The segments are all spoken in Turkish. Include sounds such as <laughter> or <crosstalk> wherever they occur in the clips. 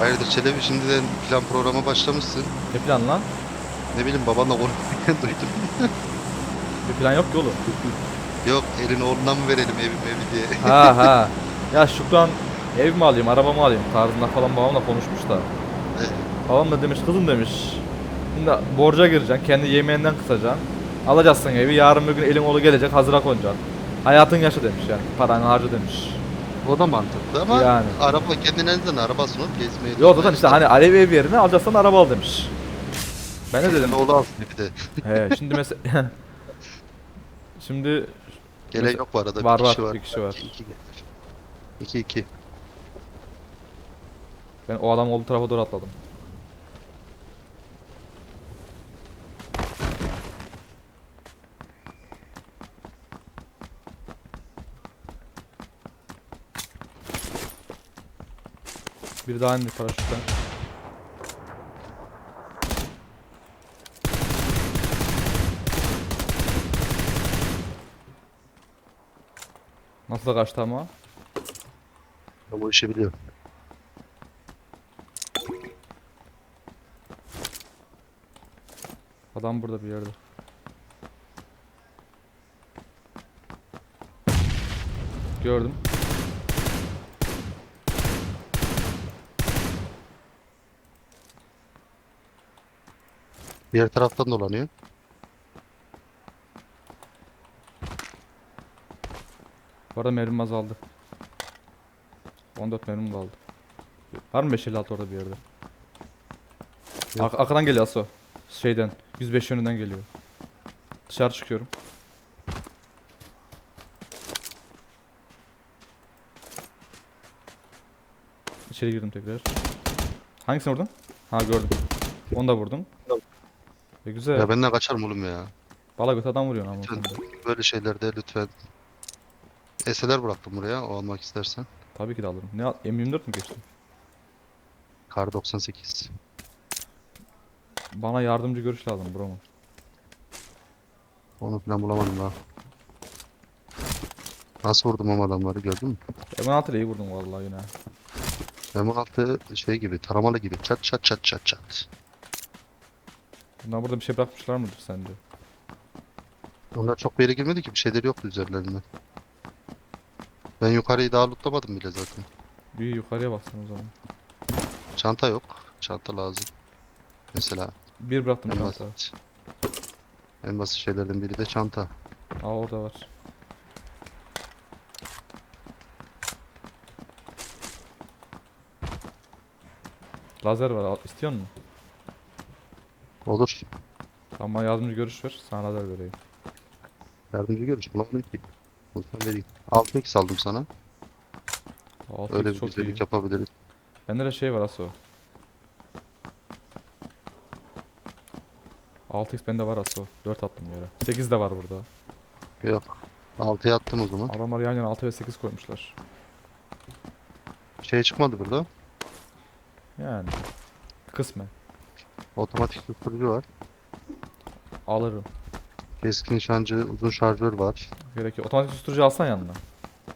Hayırdır Çelebi şimdiden plan programa başlamışsın. Ne plan lan? Ne bileyim babanla konuşurken <laughs> duydum. Bir plan yok ki oğlum. Yok elin oğluna mı verelim evim evi diye. ha ha. <laughs> Ya Şükran ev mi alayım, araba mı alayım tarzında falan babamla konuşmuş da. Babam da demiş kızım demiş. Şimdi borca gireceksin, kendi yemeğinden kısacaksın. Alacaksın evi, yarın bir gün elin oğlu gelecek, hazıra konacaksın. Hayatın yaşa demiş yani, paranı harca demiş. O da mantıklı ama Yani. araba kendine neden arabasını alıp gezmeye Yok zaten işte hani alev ev yerine alacaksan araba al demiş. Ben de dedim. Oğlu alsın bir de. He şimdi mesela... <laughs> şimdi Gelen Mesela- yok bu arada var bir var kişi var. bir kişi var. İki, iki. İki iki. Ben o adam olduğu tarafa doğru atladım. Bir daha indi paraşütten. Nasıl da kaçtı ama? Ben bu işi biliyorum. Adam burada bir yerde. Gördüm. Diğer taraftan dolanıyor. Bu arada mermim azaldı. 14 mermim kaldı. Var mı 556 orada bir yerde? Ar- arkadan geliyor Aso. Şeyden. 105 yönünden geliyor. Dışarı çıkıyorum. İçeri girdim tekrar. Hangisini vurdun? Ha gördüm. Onu da vurdum. E güzel. Ya benden kaçarım oğlum ya. Bala göt adam vuruyorsun ama. Lütfen. Böyle şeylerde lütfen. Eseler bıraktım buraya o almak istersen. Tabii ki de alırım. Ne al? M24 mü geçtin? Kar 98. Bana yardımcı görüş lazım bro mu? Onu falan bulamadım daha. Nasıl vurdum ama adamları gördün mü? M16 ile iyi vurdum vallahi yine. M16 şey gibi taramalı gibi çat çat çat çat çat. Bunlar burada bir şey bırakmışlar mıdır sence? Onlar çok bir yere girmedi ki bir şeyleri yoktu üzerlerinde. Ben yukarıyı daha lootlamadım bile zaten. Bir yukarıya baksana o zaman. Çanta yok. Çanta lazım. Mesela Bir bıraktım en çanta. basit. En basit şeylerden biri de çanta. Aa orada var. Lazer var. İstiyor musun? Olur. Ama yardımcı görüş ver. Sana lazer vereyim. Yardımcı görüş bulamadım ki. Bulsam vereyim. 6x aldım sana. Altı Öyle bir çok iyi. güzellik yapabiliriz. Bende de şey var Aso. 6x bende var Aso. 4 attım yere. 8 de var burada. Yok. 6'ya attım o zaman. Adamlar yan yana 6 ve 8 koymuşlar. Şey çıkmadı burada. Yani. Kısmen. Otomatik susturucu var. Alırım. Keskin nişancı uzun şarjör var. Gerek yok. Otomatik susturucu alsan yanına.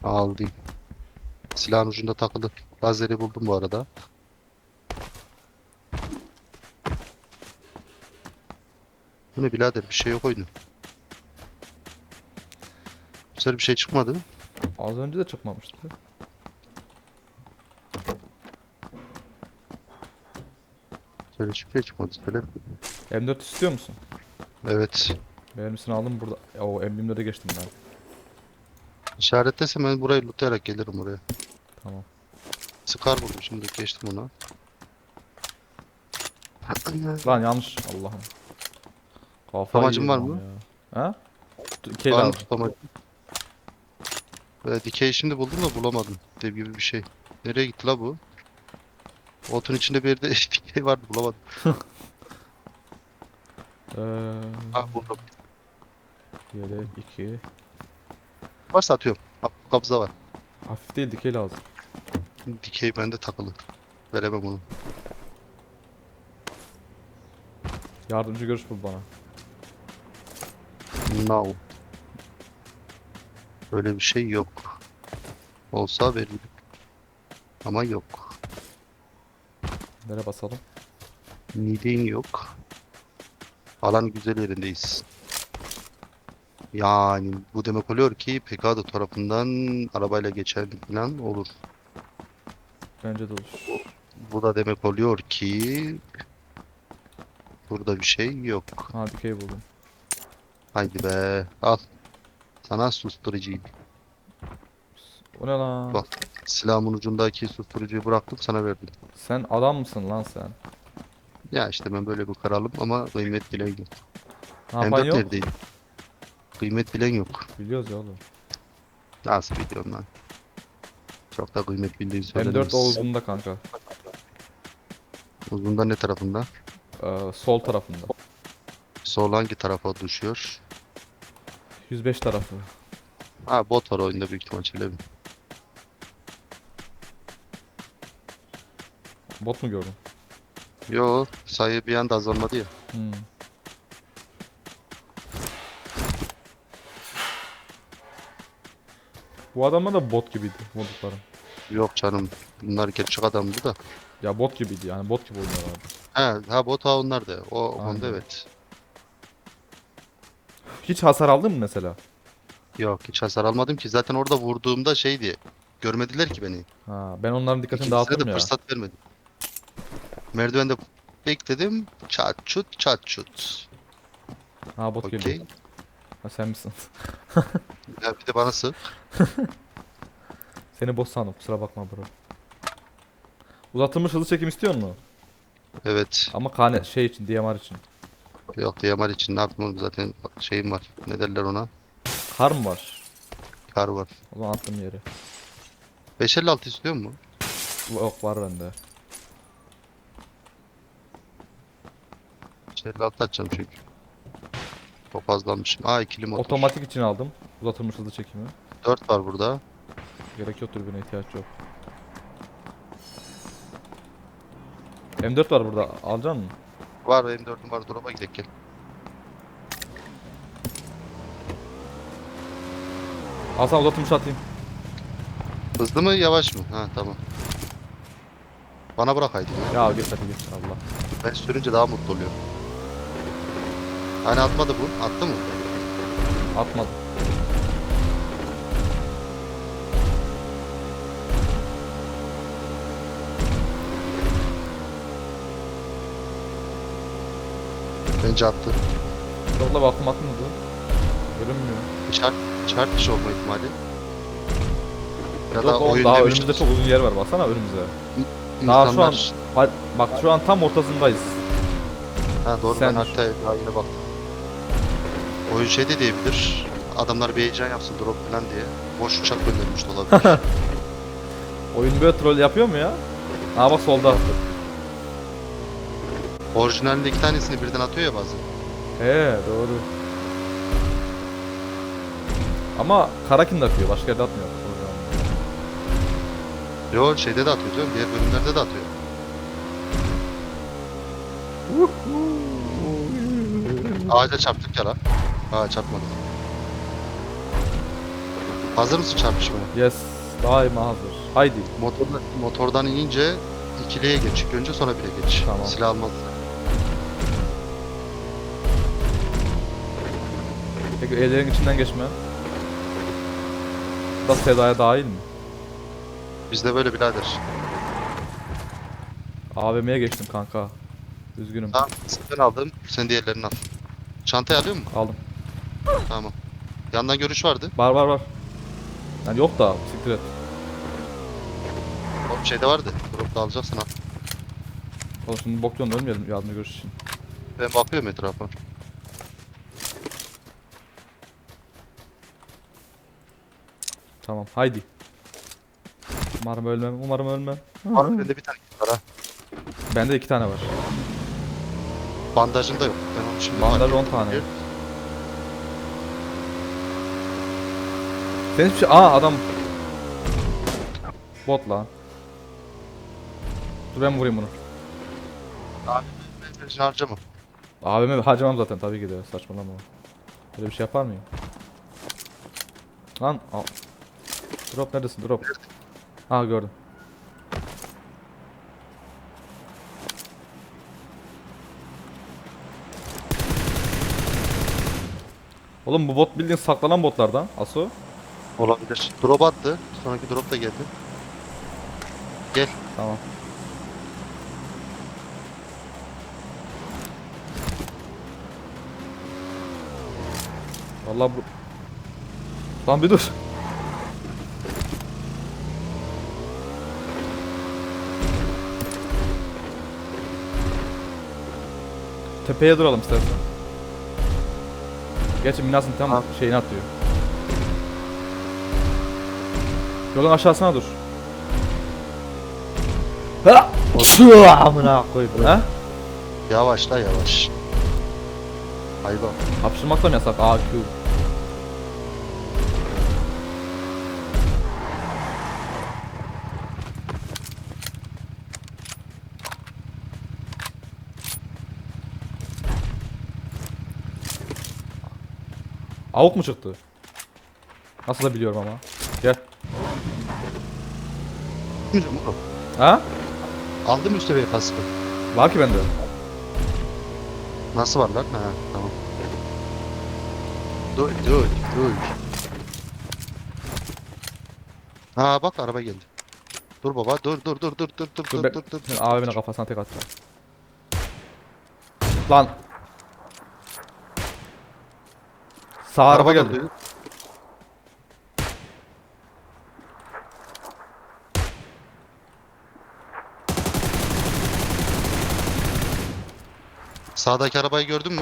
Aldım. Silahın ucunda takılı. Lazeri buldum bu arada. Bu ne birader bir şey yok oyunu. Güzel bir şey çıkmadı. Az önce de çıkmamıştı. Şöyle şey çıkmadı. Söyle. M4 istiyor musun? Evet. Mermisini aldım burada. O M24'e geçtim ben. İşaretlesem ben burayı lootlayarak gelirim buraya. Tamam. Scar buldum şimdi geçtim ona. Lan yanlış Allah'ım. Kafayı Amacın var mı? Ya. Ha? Dikey Var mı. Ee, dikey şimdi buldum da bulamadım. Dev gibi bir şey. Nereye gitti la bu? Otun içinde bir yerde <laughs> dikey vardı bulamadım. <laughs> Ee, Ah buldum. yelek 2. Varsa atıyorum. Bak kabza var. Hafif değil dikey lazım. Dikey bende takılı. Veremem onu. Yardımcı görüş bul bana. Now. Öyle bir şey yok. Olsa veririm. Ama yok. Nereye basalım? Nidin yok. Alan güzel yerindeyiz. Yani bu demek oluyor ki Pekado tarafından arabayla geçen falan olur. Bence de olur. Bu da demek oluyor ki burada bir şey yok. Ha dikey buldum. Haydi be al. Sana susturucuyu. O ne lan? Bak. Silahımın ucundaki susturucuyu bıraktım sana verdim. Sen adam mısın lan sen? Ya işte ben böyle bir kralım ama kıymet bilen yok. Ne yapan M4 yok? neredeydi? Kıymet bilen yok. Biliyoruz ya oğlum. Nasıl biliyorum lan? Çok da kıymet bildiğin söylenmez. M4 o uzunda kanka. Uzunda ne tarafında? Ee, sol tarafında. Sol hangi tarafa düşüyor? 105 tarafı. Ha bot var oyunda büyük ihtimal Çelebi. Bot mu gördün? Yo sayı bir anda azalmadı ya. Hmm. Bu adamlar da bot gibiydi moduklarım. Yok canım. Bunlar gerçek adamdı da. Ya bot gibiydi yani bot gibi oynuyorlardı. He, ha bot ha onlar da. O Aynen. evet. Hiç hasar aldın mı mesela? Yok hiç hasar almadım ki. Zaten orada vurduğumda şeydi. Görmediler ki beni. Ha, ben onların dikkatini İkisine dağıttım de ya. fırsat vermedim. Merdivende bekledim. Çat çut çat çut. Ha bot Okey. geliyor. Ha sen misin? <laughs> Ya bir de bana sık. <laughs> Seni bot sandım kusura bakma bro. Uzatılmış hızlı çekim istiyor mu? Evet. Ama kane şey için DMR için. Yok DMR için ne yapayım oğlum zaten şeyim var. Ne derler ona? Kar mı var? Kar var. O zaman attım yeri. 556 istiyor mu? Yok var bende. 556 atacağım çünkü. Çok fazlamışım. Aa ikili motor. Otomatik için aldım. Uzatılmış hızlı çekimi. 4 var burada. Gerek yok dürbüne ihtiyaç yok. M4 var burada. Alacak mısın? Var M4'üm var. Drop'a gidelim gel. Al sana uzatılmış atayım. Hızlı mı yavaş mı? Ha tamam. Bana bırak haydi. ya. Git hadi git Allah. Ben sürünce daha mutlu oluyorum. Hani atmadı bu. Attı mı? Atmadım. Bence attı. Yolla baktım atmadı. Görünmüyor. Çarp, çarp dışı olma ihtimali. Ya da oyun daha demiştir. önümüzde çok uzun yer var baksana önümüze. daha şu an- Bak, şu an tam ortasındayız. Ha doğru Sen ben haritaya daha yine baktım. Oyun şey de diyebilir. Adamlar bir heyecan yapsın drop falan diye. Boş uçak göndermiş de olabilir. <laughs> Oyun böyle troll yapıyor mu ya? Aa bak solda. Orijinalinde iki tanesini birden atıyor ya bazen. He doğru. Ama Karakin de atıyor. Başka yerde atmıyor. Yo şeyde de atıyor canım. Diğer bölümlerde de atıyor. Ağaca çarptık ya lan. Aa çarpmadık. Hazır mısın çarpışmaya? Yes. Daima hazır. Haydi. Motorla, motordan inince ikiliye geç. İlk önce sonra bire geç. Tamam. Silah almaz. Peki evlerin içinden geçme. Da Seda'ya dahil mi? Bizde böyle birader. AVM'ye geçtim kanka. Üzgünüm. Tamam ben aldım. Sen diğerlerini al. Çantayı alıyor musun? Aldım. Tamam. Yandan görüş vardı. Var var var. Yani yok da siktir et. O şeyde vardı. Drop'ta alacaksın al. Oğlum şimdi bok yiyorsun ölmeyelim yardım görüş için. Ben bakıyorum etrafa. Tamam haydi. Umarım ölmem. Umarım ölmem. Var bende bir tane var ha. Bende iki tane var. Bandajın da yok. Ben onu şimdi Bandaj fark 10 tane. ettim. Sen hiçbir şey... Aa adam... Bot la. Dur ben vurayım bunu. Abi mesaj harcamam. Abime harcamam zaten tabii ki de saçmalama. Böyle bir şey yapar mıyım? Lan al. Drop neredesin drop? Ha gördüm. Oğlum bu bot bildiğin saklanan botlardan. Asu. Olabilir. Drop attı. Sonraki drop da geldi. Gel. Tamam. Vallahi bu... Lan bir dur. Tepeye duralım istersen. Gerçi Minas'ın tam Tamam. şeyini atlıyor. Yolun aşağısına dur. Ha! Su amına koyayım. Ha? Yavaşla yavaş. Hayvan. Hapşırmak da mı yasak? AQ. Avuk mu çıktı? Nasıl da biliyorum ama. Gel. Bilmiyorum oğlum. Ha? Aldım üst seviye kaskı. Var ki bende. Nasıl var lan? Ha tamam. Dur dur dur. Ha bak araba geldi. Dur baba dur dur dur dur dur dur Dur, dur dur dur. AVM'nin kafasına tek atacağım. Lan. Sağ araba geldi. durdu. Sağdaki arabayı gördün mü?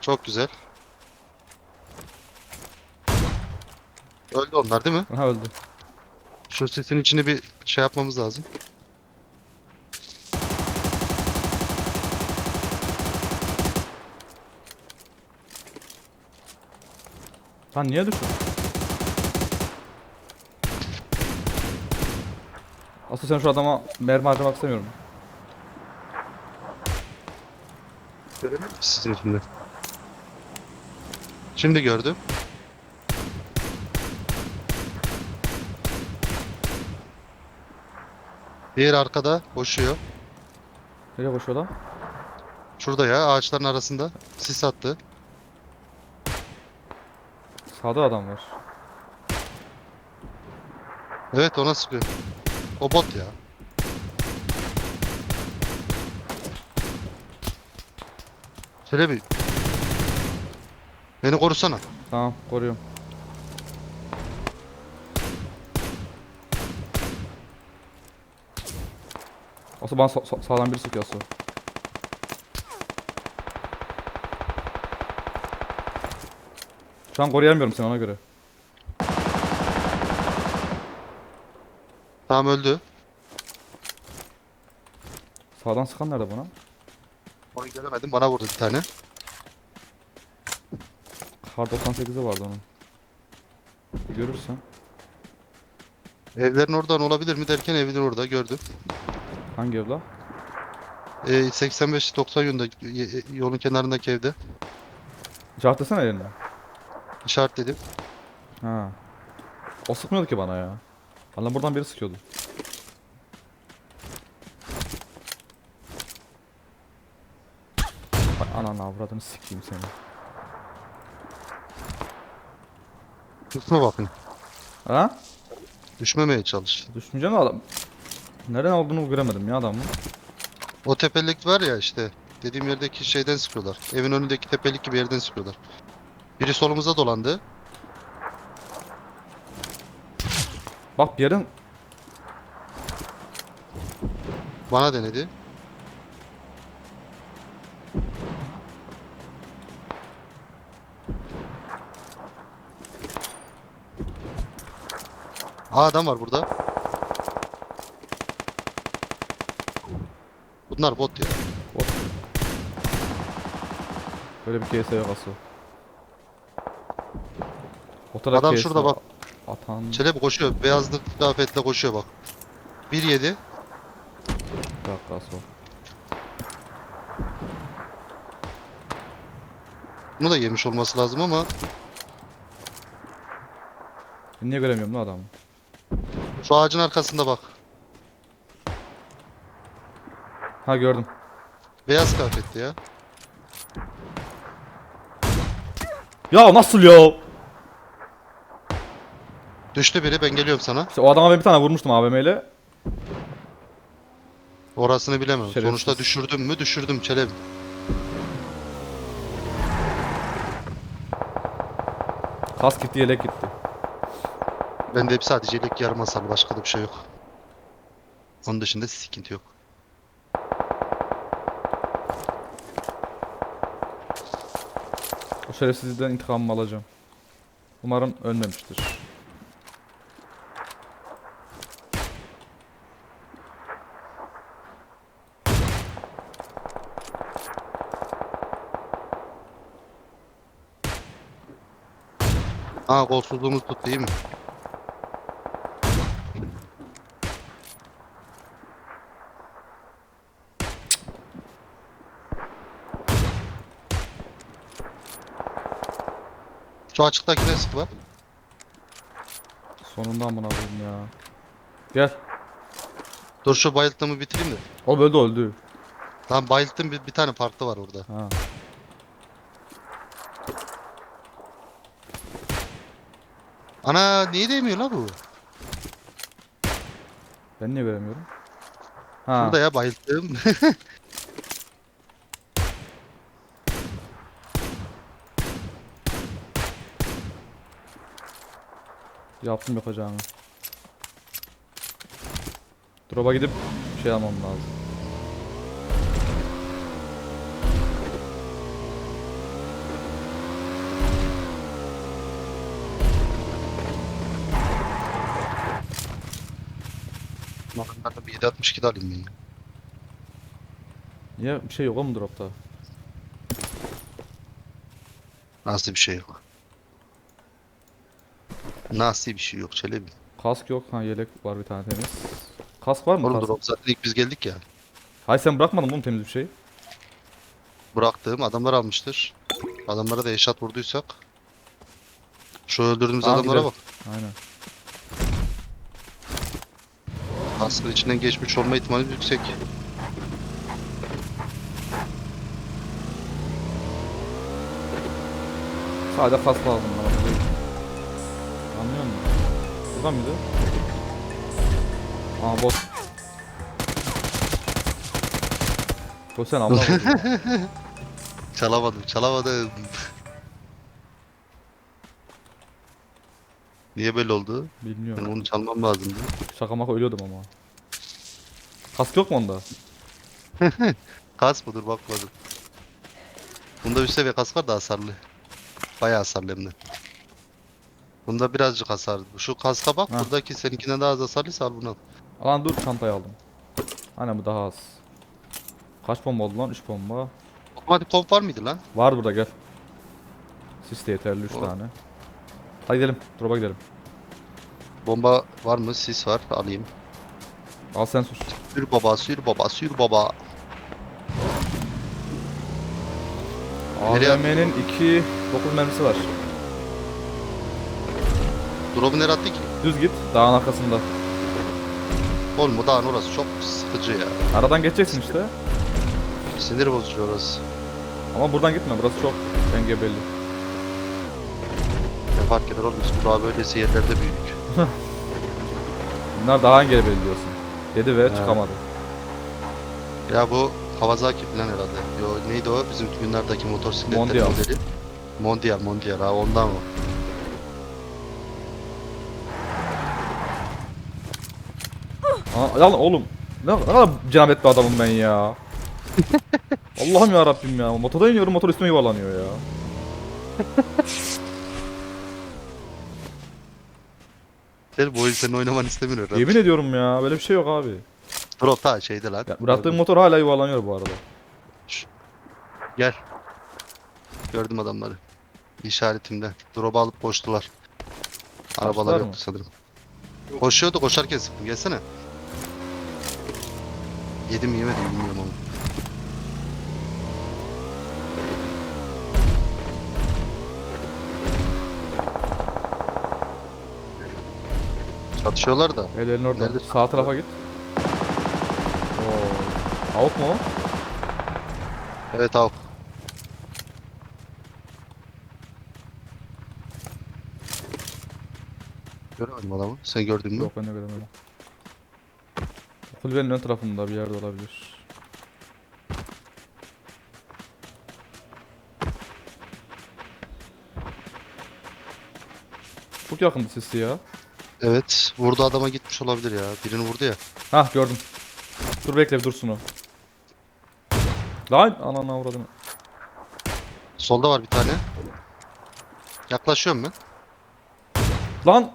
Çok güzel. Öldü onlar değil mi? Aha öldü. Şu sesin içini bir şey yapmamız lazım. Lan niye düştün? Aslı sen şu adama mermi harcamak istemiyorum. Sizin şimdi. Şimdi gördüm. Diğer arkada koşuyor. Nereye koşuyor lan? Şurada ya ağaçların arasında. Sis attı. Sağda adam var. Evet ona sıkıyor. O bot ya. Şöyle Beni korusana. Tamam koruyorum. Aslı bana sa- sa- sağlam bir sıkıyor Aslı. Şu an koruyamıyorum seni ona göre. Tamam öldü. Sağdan sıkan nerede bana? Onu göremedim. Bana vurdu bir tane. Kar 98'i vardı onun. Görürsen. Evlerin oradan olabilir mi derken evin orada gördüm. Hangi ev la? Ee, 85-90 yönünde yolun kenarındaki evde. Desene yerine. İşaretledim. Ha. O sıkmıyordu ki bana ya. Bana buradan biri sıkıyordu. Ananı avradını sikeyim seni. Tutma bakın. Ha? Düşmemeye çalış. Düşüneceğim de adam. Nereden olduğunu göremedim ya adamın. O tepelik var ya işte. Dediğim yerdeki şeyden sıkıyorlar. Evin önündeki tepelik gibi yerden sıkıyorlar. Biri solumuza dolandı. Bak bir yerin Bana denedi. Aa adam var burada. Bunlar bot ya. böyle bir KS yok asıl. O taraf Adam KS şurada bak. Atan. Çelebi koşuyor. Beyazlı kıyafetle koşuyor bak. 1 7. Bir dakika asıl. Bunu da yemiş olması lazım ama niye göremiyorum lan adamı? Şu ağacın arkasında bak. Ha gördüm. Beyaz kıyafetli ya. Ya nasıl ya? Düştü biri ben geliyorum sana. İşte o adama ben bir tane vurmuştum AVM ile. Orasını bilemem. Şerefsiz. Sonuçta düşürdüm mü düşürdüm Çelebi. Kas gitti yelek gitti. Bende hep sadece yelek yarım hasarlı başka da bir şey yok. Onun dışında sıkıntı yok. O şerefsizden intikamımı alacağım. Umarım ölmemiştir. Ha golsuzluğumuz tuttu değil mi? Şu açıktaki ne sık var? Sonunda amına koyayım ya. Gel. Dur şu bayılttığımı bitireyim de. O öldü öldü. Tamam bayılttım bir, bir tane farklı var orada. Ha. Ana niye değmiyor la bu? Ben niye göremiyorum? Ha. Burada ya bayılttım. <laughs> Yaptım yapacağımı. Drop'a gidip şey almam lazım. Normalde bir 762 de alayım ben ya. Niye bir şey yok oğlum drop'ta? Nasıl bir şey yok. Nasıl bir şey yok Çelebi. Kask yok. Ha yelek var bir tane temiz. Kask var mı? Oğlum Kask? drop zaten ilk biz geldik ya. Hayır sen bırakmadın mı temiz bir şey? Bıraktığım adamlar almıştır. Adamlara da eşat vurduysak. Şu öldürdüğümüz Tamam, adamlara gidelim. bak. Aynen. Kaskın içinden geçmiş olma ihtimali yüksek. Sadece kask lazım bana. Buradan mıydı? Aa bot. Bot sen Allah <laughs> Çalamadım, çalamadım. Niye böyle oldu? Ben Bilmiyorum. onu çalmam lazımdı. Şaka maka ölüyordum ama. Kask yok mu onda? <laughs> Kas mıdır bakmadım. Bunda üst seviye kas var da hasarlı. Bayağı hasarlı hem de. Bunda birazcık hasarlı. Şu kaska bak Ha. buradaki seninkinden daha az hasarlıysa al bunu al. Alan dur çantayı aldım. Aynen bu daha az. Kaç bomba oldu lan? 3 bomba. Otomatik komp var mıydı lan? Var burada gel. Sis de yeterli 3 O- tane. Hadi gidelim. Drop'a gidelim. Bomba var mı? Sis var. Alayım. Al sen sus. Sür baba, sür baba, sür baba. AVM'nin 2 9 mermisi var. Drop'u nereye attı ki? Düz git dağın arkasında. Oğlum o dağın orası çok sıkıcı ya. Aradan geçeceksin işte. Sinir bozucu orası. Ama buradan gitme burası çok engebeli. Ne fark eder oğlum biz bu dağ böylesi yerlerde büyüdük. <laughs> Bunlar daha engebeli diyorsun. Dedi ve He. çıkamadı. Ya bu Kawasaki falan herhalde. Yo neydi o? Bizim günlerdeki motosikletlerin Mondial. modeli. Mondial, Mondial ha ondan o. Aa, lan oğlum. Ne, ne kadar cenabet bir adamım ben ya. <laughs> Allah'ım ya Rabbim ya. Motorda iniyorum motor üstüme yuvarlanıyor ya. <laughs> Sen bu oyun senin oynaman istemiyor herhalde. Yemin ediyorum ya. Böyle bir şey yok abi. Drop ta şeyde lan. Ya, bıraktığım motor hala yuvarlanıyor bu arada. Gel. Gördüm adamları. İşaretimde. Drop'u alıp koştular. Arabalar Kaçtılar yoktu sanırım. Koşuyordu koşarken sıktım. Gelsene. Yedim yemedim bilmiyorum onu. Çatışıyorlar da. Ellerin orada. Nerede? Sağ tarafa git. Oo. Avuk mu o? Evet avuk. Göremedim adamı. Sen gördün mü? Yok ben de göremedim. Kulübenin ön tarafında bir yerde olabilir. Çok yakındı sesi ya. Evet. Vurdu adama gitmiş olabilir ya. Birini vurdu ya. Hah gördüm. Dur bekle bir dursun o. Lan ananı avradını. Solda var bir tane. Yaklaşıyorum ben. Lan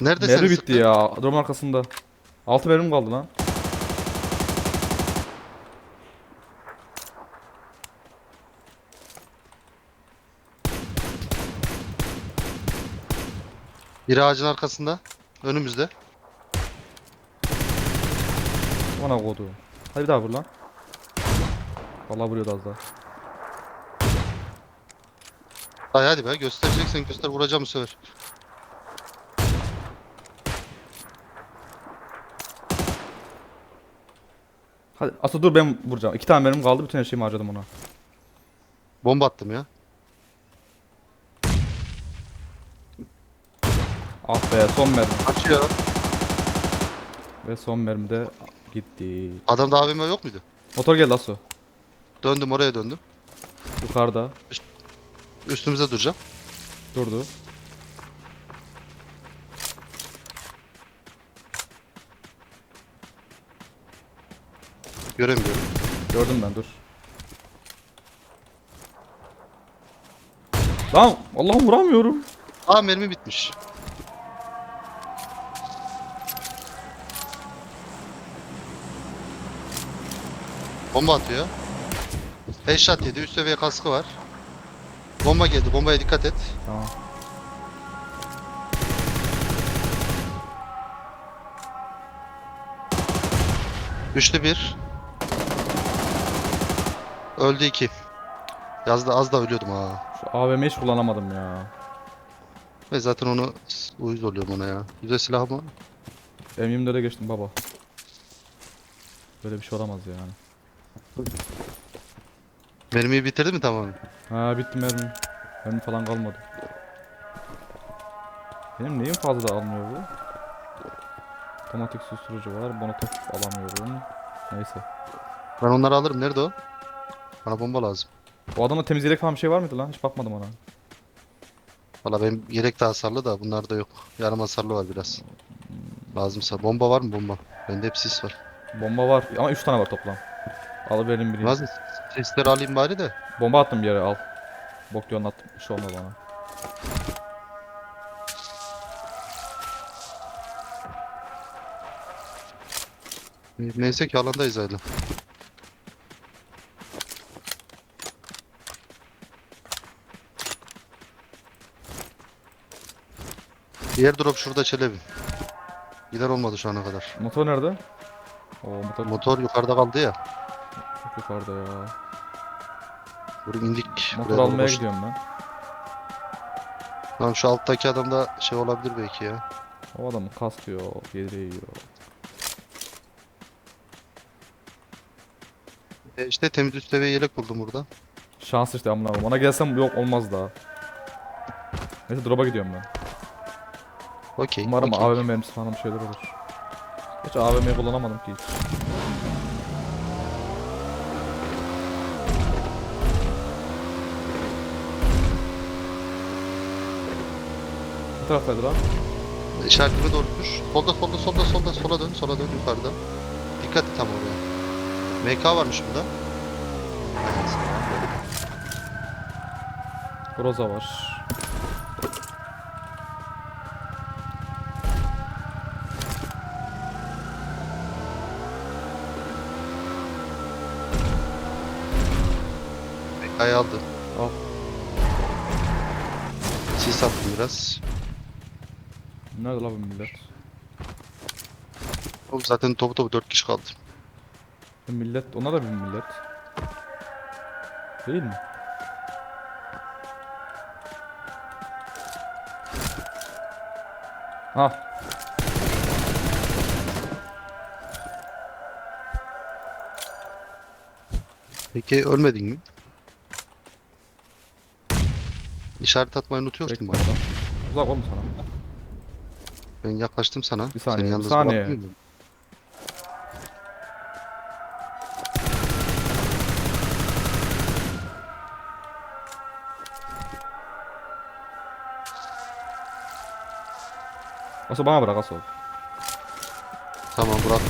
Nerede sen mermi bitti sıktın? ya. Drone arkasında. Altı mermim kaldı lan. Biri ağacın arkasında. Önümüzde. Bana kodu. Hadi bir daha vur lan. Vallahi vuruyordu az daha. Hay hadi be göstereceksen göster vuracağım bu sefer. Hadi asıl dur ben vuracağım. İki tane mermim kaldı. Bütün her şeyimi harcadım ona. Bomba attım ya. Ah be son mermi. Kaçıyor. Ve son mermi de gitti. Adamda AVM yok muydu? Motor geldi Asu. Döndüm oraya döndüm. Yukarıda. Üstümüze duracağım. Durdu. Göremiyorum. Gördüm ben dur. Lan Allah'ım vuramıyorum. Aa mermi bitmiş. Bomba atıyor. Headshot yedi. Üst seviye kaskı var. Bomba geldi. Bombaya dikkat et. Tamam. Düştü bir. Öldü iki. Yazda az da ölüyordum ha. Şu AVM'yi hiç kullanamadım ya. Ve zaten onu uyuz oluyorum ona ya. Güzel silah mı? M24'e geçtim baba. Böyle bir şey olamaz yani. Mermiyi bitirdi mi tamamen? Ha bitti mermi. Mermi falan kalmadı. Benim neyim fazla da almıyor bu? Otomatik susturucu var. Molotov alamıyorum. Neyse. Ben onları alırım. Nerede o? Bana bomba lazım. O adamda temizleyecek falan bir şey var mıydı lan? Hiç bakmadım ona. Valla benim yelek de hasarlı da bunlarda yok. Yarım hasarlı var biraz. Lazımsa. Bomba var mı bomba? Bende hep sis var. Bomba var ama 3 tane var toplam. Al verin biri. Lazım. Sesleri alayım bari de. Bomba attım bir yere al. Bok yolunu attım. Bir şey olmadı bana. Neyse ki alandayız hala. Diğer drop şurada Çelebi. Gider olmadı şu ana kadar. Motor nerede? Oo motor Motor yukarıda kaldı ya. çok yukarıda ya. Buraya indik. Motor Buraya almaya boş- gidiyorum ben. Tamam şu alttaki adamda şey olabilir belki ya. O adamın kaskı yok, yediri yiyor. E işte temiz üst seviye yelek buldum burada. Şans işte amına. Ona gelsem yok olmaz daha. Neyse drop'a gidiyorum ben. Okey. Umarım okey. AVM mermisi falan bir şeyler olur. Hiç AVM'yi kullanamadım ki hiç. Bu taraftaydı lan. İşaretime doğru düş. Solda solda solda solda sola dön sola dön yukarıda. Dikkat et tam oraya. MK varmış burada. Groza var. MK'yı aldım. Al. Sis attım biraz. Nerede lan bu millet? Oğlum zaten topu topu 4 kişi kaldı. Bu millet, onlar da bir millet. Değil mi? Ha, Peki ölmedin mi? İşaret atmayı unutuyorsun bana. adam. Uzak olma sana. Ben yaklaştım sana. Bir saniye, Seni bir yalnız saniye. bırakmıyor muyum? Aso bana bırak Aso. Tamam bırak.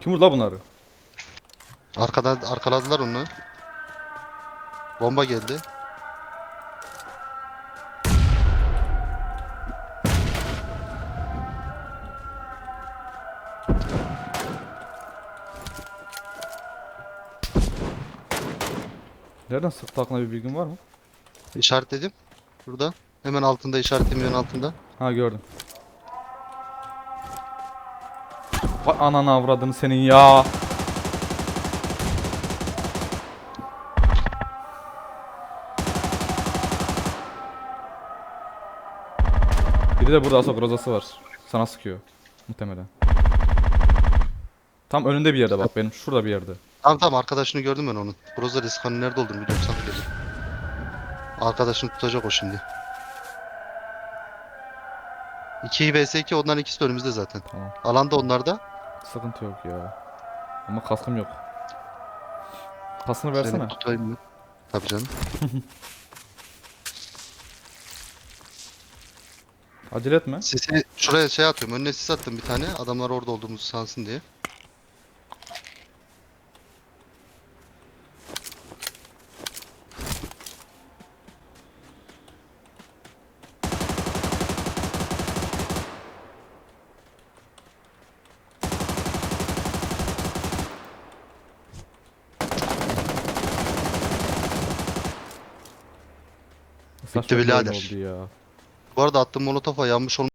Kim vurdu la bunları? Arkadan arkaladılar onu. Bomba geldi. Nereden sıktı aklına bir bilgin var mı? İşaretledim. Burada. Hemen altında işaretlemenin altında. Ha gördüm. Vay ananı avradını senin ya. Biri de burada Aso grozası var. Sana sıkıyor. Muhtemelen. Tam önünde bir yerde bak benim. Şurada bir yerde. Tamam tamam arkadaşını gördüm ben onun. Groza Riskan'ın nerede olduğunu biliyorum sana dedim. Arkadaşını tutacak o şimdi. 2 vs 2 onların ikisi de önümüzde zaten. Tamam. Alanda onlarda. Sıkıntı yok ya. Ama kaskım yok. Kaskını Seni versene. tutayım mı? Tabii canım. Acele etme. Sisi şuraya şey atıyorum. Önüne sis attım bir tane. Adamlar orada olduğumuzu sansın diye. Oyun birader. oldu ya. Bu arada attığım molotofa yanmış olma